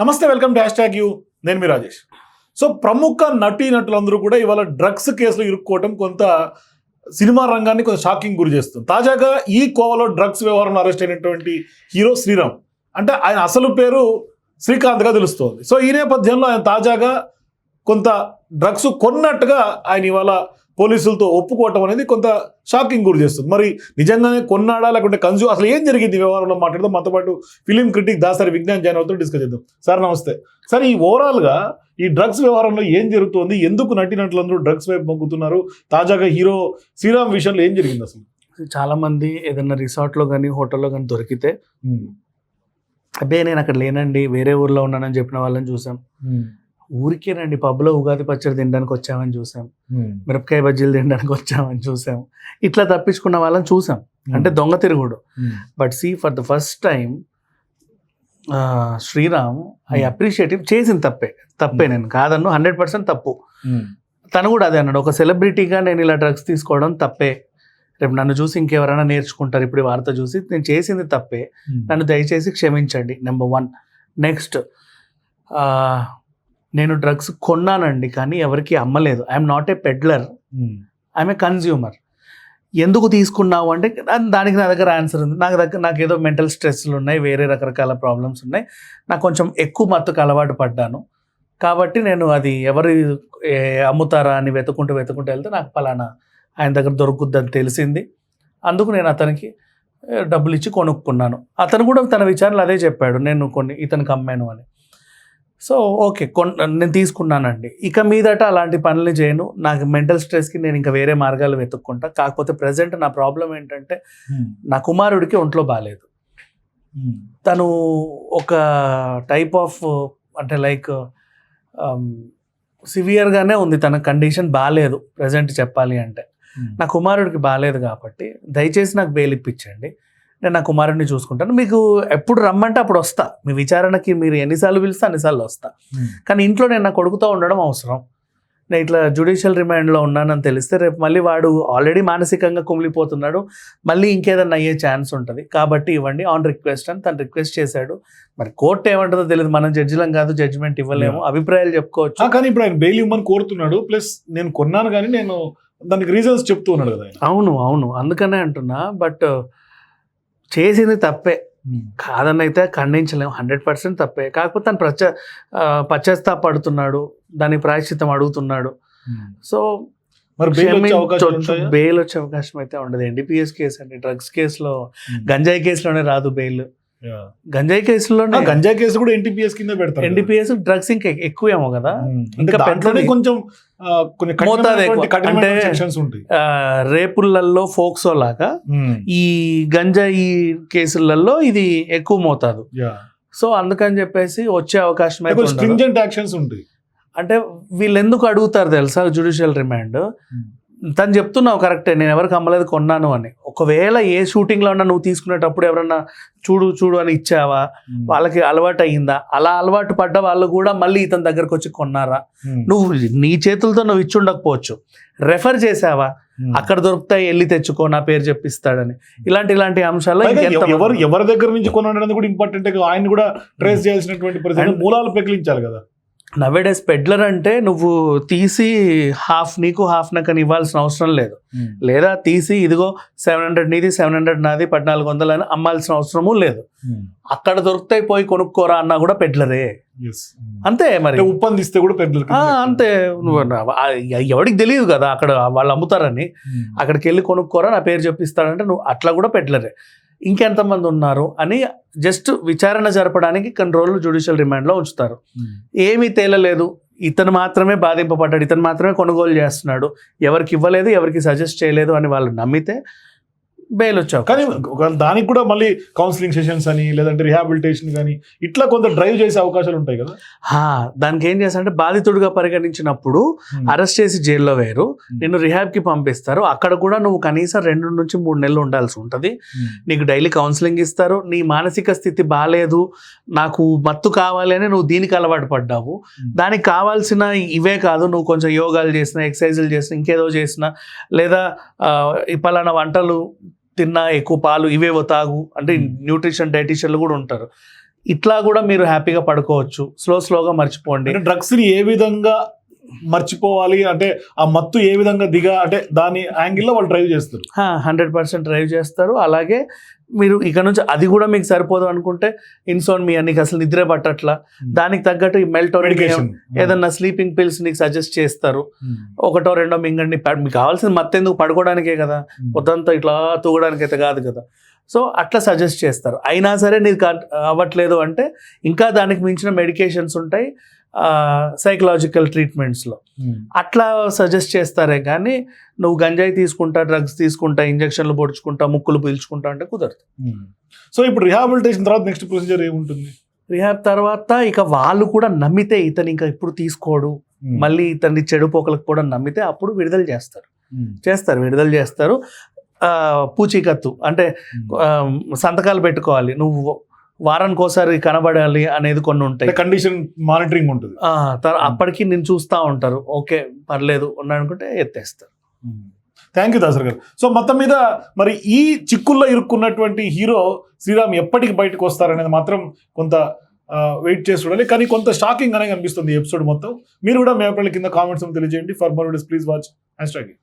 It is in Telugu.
నమస్తే వెల్కమ్ డాష్ ట్యాగ్ యూ. నేను మీ రాజేష్. సో ప్రముఖ నటీ నటులందరూ కూడా ఇవాళ డ్రగ్స్ కేసులు ఇరుక్కోవటం కొంత సినిమా రంగాన్ని కొంత షాకింగ్ గురి చేస్తుంది. తాజాగా ఈ కోవలో డ్రగ్స్ వ్యవహారంలో అరెస్ట్ అయినటువంటి హీరో శ్రీరామ్. అంటే ఆయన అసలు పేరు శ్రీకాంత్గా తెలుస్తోంది. సో ఈ నేపథ్యంలో ఆయన తాజాగా కొంత డ్రగ్స్ కొన్నట్టుగా ఆయన ఇవాళ పోలీసులతో ఒప్పుకోవటం అనేది కొంత షాకింగ్ గురి చేస్తుంది. మరి నిజంగానే కొన్నాడా లేకుంటే కన్జ్యూమ్ అసలు ఏం జరిగింది ఈ వ్యవహారంలో? మాట్లాడదాం. మనతో పాటు ఫిలిం క్రిటిక్ దాసరి విజ్ఞాన్ అవుతూ డిస్కస్ చేద్దాం. సార్ నమస్తే. సార్ ఈ ఓవరాల్గా ఈ డ్రగ్స్ వ్యవహారంలో ఏం జరుగుతోంది? ఎందుకు నటినట్లందరూ డ్రగ్స్ వైపు మొగ్గుతున్నారు తాజాగా హీరో శ్రీరామ్ విషయంలో ఏం జరిగింది అసలు? చాలా మంది ఏదైనా రిసార్ట్లో కానీ హోటల్లో కానీ దొరికితే అబ్బే నేను అక్కడ లేనండి. వేరే ఊర్లో ఉన్నానని చెప్పిన వాళ్ళని చూసాం. ఊరికేనండి పబ్లో ఉగాది పచ్చడి తినడానికి వచ్చామని చూసాం. మిరపకాయ బజ్జీలు తినడానికి వచ్చామని చూసాం. ఇట్లా తప్పించుకున్న వాళ్ళని చూసాం. అంటే దొంగ తిరుగుడు. But see for the first time Sriram I. Appreciative చేసిన తప్పే. తప్పే. నేను కాదన్ను హండ్రెడ్ పర్సెంట్ తప్పు. తను కూడా అదే అన్నాడు. ఒక సెలబ్రిటీగా నేను ఇలా డ్రగ్స్ తీసుకోవడం తప్పే. రేపు నన్ను చూసి ఇంకెవరైనా నేర్చుకుంటారు. ఇప్పుడు వార్త చూసి నేను చేసింది తప్పే. నన్ను దయచేసి క్షమించండి నెంబర్ వన్. నెక్స్ట్ నేను డ్రగ్స్ కొన్నానండి కానీ ఎవరికి అమ్మలేదు. I'm not a peddler I'm a consumer ఎందుకు తీసుకున్నావు అంటే దానికి నా దగ్గర ఆన్సర్ ఉంది. నాకు దగ్గర నాకు ఏదో మెంటల్ స్ట్రెస్లు ఉన్నాయి వేరే రకరకాల ప్రాబ్లమ్స్ ఉన్నాయి. నాకు కొంచెం ఎక్కువ మత్తుకు అలవాటు పడ్డాను. కాబట్టి నేను అది ఎవరు అమ్ముతారా అని వెతుకుంటూ వెతుకుంటూ వెళ్తే నాకు పలానా ఆయన దగ్గర దొరుకుద్దని తెలిసింది. అందుకు నేను అతనికి డబ్బులు ఇచ్చి కొనుక్కున్నాను. అతను కూడా తన విచారణలో అదే చెప్పాడు. నేను కొన్ని ఇతనికి అమ్మాను అని. సో ఓకే కొన్ నేను తీసుకున్నానండి. ఇక మీదట అలాంటి పనులు చేయను. నాకు మెంటల్ స్ట్రెస్కి నేను ఇంకా వేరే మార్గాలు వెతుక్కుంటా. కాకపోతే ప్రజెంట్ నా ప్రాబ్లం ఏంటంటే నా కుమారుడికి ఒంట్లో బాగాలేదు తను ఒక టైప్ ఆఫ్ అంటే లైక్ సివియర్గానే ఉంది. తన కండిషన్ బాగాలేదు ప్రజెంట్ చెప్పాలి అంటే. నా కుమారుడికి బాగాలేదు కాబట్టి దయచేసి నాకు బెయిల్ ఇప్పించండి. నేను నా కుమారుడిని చూసుకుంటాను. మీకు ఎప్పుడు రమ్మంటే అప్పుడు వస్తా. మీ విచారణకి మీరు ఎన్నిసార్లు పిలిస్తే అన్నిసార్లు వస్తా. కానీ ఇంట్లో నేను నా కొడుకుతో ఉండడం అవసరం. నేను ఇట్లా జ్యుడిషియల్ రిమాండ్లో ఉన్నానని తెలిస్తే రేపు మళ్ళీ వాడు ఆల్రెడీ మానసికంగా కుమిలిపోతున్నాడు. మళ్ళీ ఇంకేదన్నా అయ్యే ఛాన్స్ ఉంటుంది. కాబట్టి ఇవ్వండి ఆన్ రిక్వెస్ట్ అని తను రిక్వెస్ట్ చేశాడు. మరి కోర్టు ఏమంటుందో తెలియదు మనం జడ్జిలం కాదు జడ్జిమెంట్ ఇవ్వలేము. అభిప్రాయాలు చెప్పుకోవచ్చు. కానీ ఇప్పుడు ఆయన బెయిల్ ఇవ్వమని కోరుతున్నాడు. ప్లస్ నేను కొన్నాను కానీ నేను దానికి రీజన్స్ చెప్తూ ఉన్నాడు కదా అవును అవును. అందుకనే అంటున్నా. బట్ చేసింది తప్పే. కాదని అయితే ఖండించలేము హండ్రెడ్ పర్సెంట్ తప్పే. కాకపోతే తను ప్రచ పశ్చాత్తాపడుతున్నాడు. దాని ప్రాయశ్చిత్తం అడుగుతున్నాడు. సో మరి బెయిల్ వచ్చే అవకాశం అయితే ఉండదు. ఎన్డీపీఎస్ కేసు అండి డ్రగ్స్ కేసులో గంజాయి కేసులోనే రాదు బెయిల్. గంజాయి కేసులోనే ఆ, గంజా కేసు కూడా ఎన్టీపీఎస్ కింద పెడతారు కదా. ఎన్డీపీఎస్ డ్రగ్స్ ఇంకా ఎక్కువేమో కదా ఇంకా దాంట్లోనే. కొంచెం. అంటే- రేపులలో ఫోక్సో లాగా. ఈ గంజాయి కేసులలో ఇది ఎక్కువ మోతాదు. సో అందుకని చెప్పేసి వచ్చే అవకాశం. స్ట్రింజెంట్ యాక్షన్స్ ఉంటాయి అంటే వీళ్ళు ఎందుకు అడుగుతారు తెలుసా జ్యుడిషియల్ రిమాండ్ తను చెప్తున్నావు కరెక్టే నేను ఎవరికి అమ్మలేదు కొన్నాను అని. ఒకవేళ ఏ షూటింగ్లో ఉన్నా నువ్వు తీసుకునేటప్పుడు ఎవరన్నా చూడు చూడు అని ఇచ్చావా. వాళ్ళకి అలవాటు అయ్యిందా? అలా అలవాటు పడ్డ వాళ్ళు కూడా మళ్ళీ ఇతని దగ్గరకు వచ్చి కొన్నారా. నువ్వు నీ చేతులతో నువ్వు ఇచ్చి ఉండకపోవచ్చు. రెఫర్ చేసావా. అక్కడ దొరుకుతాయి వెళ్ళి తెచ్చుకో నా పేరు చెప్పిస్తాడని. ఇలాంటి ఇలాంటి అంశాల్లో ఇంకెంత ఎవరు ఎవరి దగ్గర నుంచి కొన్నాడు అనేది కూడా ఇంపార్టెంట్ ఆయన కూడా ట్రేస్ చేయాల్సినటువంటి మూలాలు పెకిలించాలి కదా. నవేడేస్ పెడ్లర్ అంటే నువ్వు తీసి హాఫ్ నీకు హాఫ్ నాకు అని ఇవ్వాల్సిన అవసరం లేదు. లేదా తీసి ఇదిగో సెవెన్ హండ్రెడ్ నీది సెవెన్ హండ్రెడ్ నాది పద్నాలుగు వందలు అని అమ్మాల్సిన అవసరము లేదు. అక్కడ దొరుకుతాయి పోయి కొనుక్కోరా అన్నా కూడా పెడ్లరే Yes. అంతే మరి. అంటే ఉప్పందిస్తే కూడా ఆ, అంతే. ఎవడికి తెలియదు కదా అక్కడ వాళ్ళు అమ్ముతారని. అక్కడికి వెళ్ళి కొనుక్కోరా నా పేరు చెప్పిస్తాడంటే నువ్వు అట్లా కూడా పెట్లరే ఇంకెంతమంది ఉన్నారు అని జస్ట్ విచారణ జరపడానికి కొన్ని రోజులు జ్యుడిషియల్ రిమాండ్లో ఉంచుతారు. ఏమీ తేలలేదు. ఇతను మాత్రమే బాధింపబడ్డాడు. ఇతను మాత్రమే కొనుగోలు చేస్తున్నాడు. ఎవరికి ఇవ్వలేదు ఎవరికి సజెస్ట్ చేయలేదు అని వాళ్ళు నమ్మితే బెయిల్ వచ్చావు కానీ దానికి కూడా మళ్ళీ కౌన్సిలింగ్ సెషన్స్ అని లేదంటే రిహాబిలిటేషన్ కానీ ఇట్లా కొంత డ్రైవ్ చేసే అవకాశాలు ఉంటాయి కదా? దానికి ఏం చేస్తారంటే బాధితుడిగా పరిగణించినప్పుడు అరెస్ట్ చేసి జైల్లో వేరు నిన్ను రిహాబ్కి పంపిస్తారు. అక్కడ కూడా నువ్వు కనీసం రెండు నుంచి మూడు నెలలు ఉండాల్సి ఉంటుంది. నీకు డైలీ కౌన్సిలింగ్ ఇస్తారు. నీ మానసిక స్థితి బాగాలేదు నాకు మత్తు కావాలి అని నువ్వు దీనికి అలవాటు పడ్డావు. దానికి కావాల్సిన ఇవే కాదు. నువ్వు కొంచెం యోగాలు చేసినా ఎక్సర్సైజులు చేసినా ఇంకేదో చేసినా లేదా పలానా వంటలు తిన్నా ఎక్కువ పాలు ఇవేవో తాగు అంటే న్యూట్రిషన్ డైటీషియన్లు కూడా ఉంటారు. ఇట్లా కూడా మీరు హ్యాపీగా పడుకోవచ్చు. స్లో స్లోగా మర్చిపోండి. అంటే డ్రగ్స్ని ఏ విధంగా మర్చిపోవాలి. అంటే ఆ మత్తు ఏ విధంగా దిగా అంటే దాని యాంగిల్లో వాళ్ళు డ్రైవ్ చేస్తారు. హండ్రెడ్ పర్సెంట్ డ్రైవ్ చేస్తారు. అలాగే మీరు ఇక నుంచి అది కూడా మీకు సరిపోదు అనుకుంటే ఇన్సోన్మియా నీకు అసలు నిద్ర పట్టట్లా. దానికి తగ్గట్టు ఈ మెడికేషన్ ఏదన్నా స్లీపింగ్ పిల్స్ నీకు సజెస్ట్ చేస్తారు. ఒకటో రెండో మింగండి మీకు కావాల్సిన మత్తెందుకు పడుకోవడానికే కదా? పొద్దంతా ఇట్లా తూగడానికి అయితే కాదు కదా. సో అట్లా సజెస్ట్ చేస్తారు. అయినా సరే నీకు అవ్వట్లేదు అంటే ఇంకా దానికి మించిన మెడికేషన్స్ ఉంటాయి. సైకలాజికల్ ట్రీట్మెంట్స్లో అట్లా సజెస్ట్ చేస్తారే కానీ నువ్వు గంజాయి తీసుకుంటా డ్రగ్స్ తీసుకుంటా ఇంజక్షన్లు పొడుచుకుంటా ముక్కులు పీల్చుకుంటా అంటే కుదరదు. సో ఇప్పుడు రిహాబిలిటేషన్ తర్వాత నెక్స్ట్ ప్రొసీజర్ ఏముంటుంది? రిహాబ్ తర్వాత ఇక వాళ్ళు కూడా నమ్మితే ఇతను ఇంకా ఇప్పుడు తీసుకోడు. మళ్ళీ ఇతన్ని చెడు పోకలకు కూడా నమ్మితే అప్పుడు విడుదల చేస్తారు. చేస్తారు విడుదల చేస్తారు. పూచీకత్తు అంటే సంతకాలు పెట్టుకోవాలి. నువ్వు వారానికి ఒకసారి కనబడాలి అనేది కొన్ని ఉంటాయి. కండిషన్ మానిటరింగ్ ఉంటుంది. అప్పటికి నేను చూస్తూ ఉంటారు. ఓకే పర్లేదు ఉన్నాడు అనుకుంటే ఎత్తేస్తారు. థ్యాంక్ యూ దాసర్ గారు. సో మొత్తం మీద మరి ఈ చిక్కుల్లో ఇరుక్కున్నటువంటి హీరో శ్రీరామ్ ఎప్పటికి బయటకు వస్తారనేది మాత్రం కొంత వెయిట్ చేసి చూడాలి. కానీ కొంత షాకింగ్ అనే కనిపిస్తుంది ఎపిసోడ్ మొత్తం. మీరు కూడా మీ అభిప్రాయాల కింద కామెంట్స్ తెలియజేయండి. For more please watch hashtag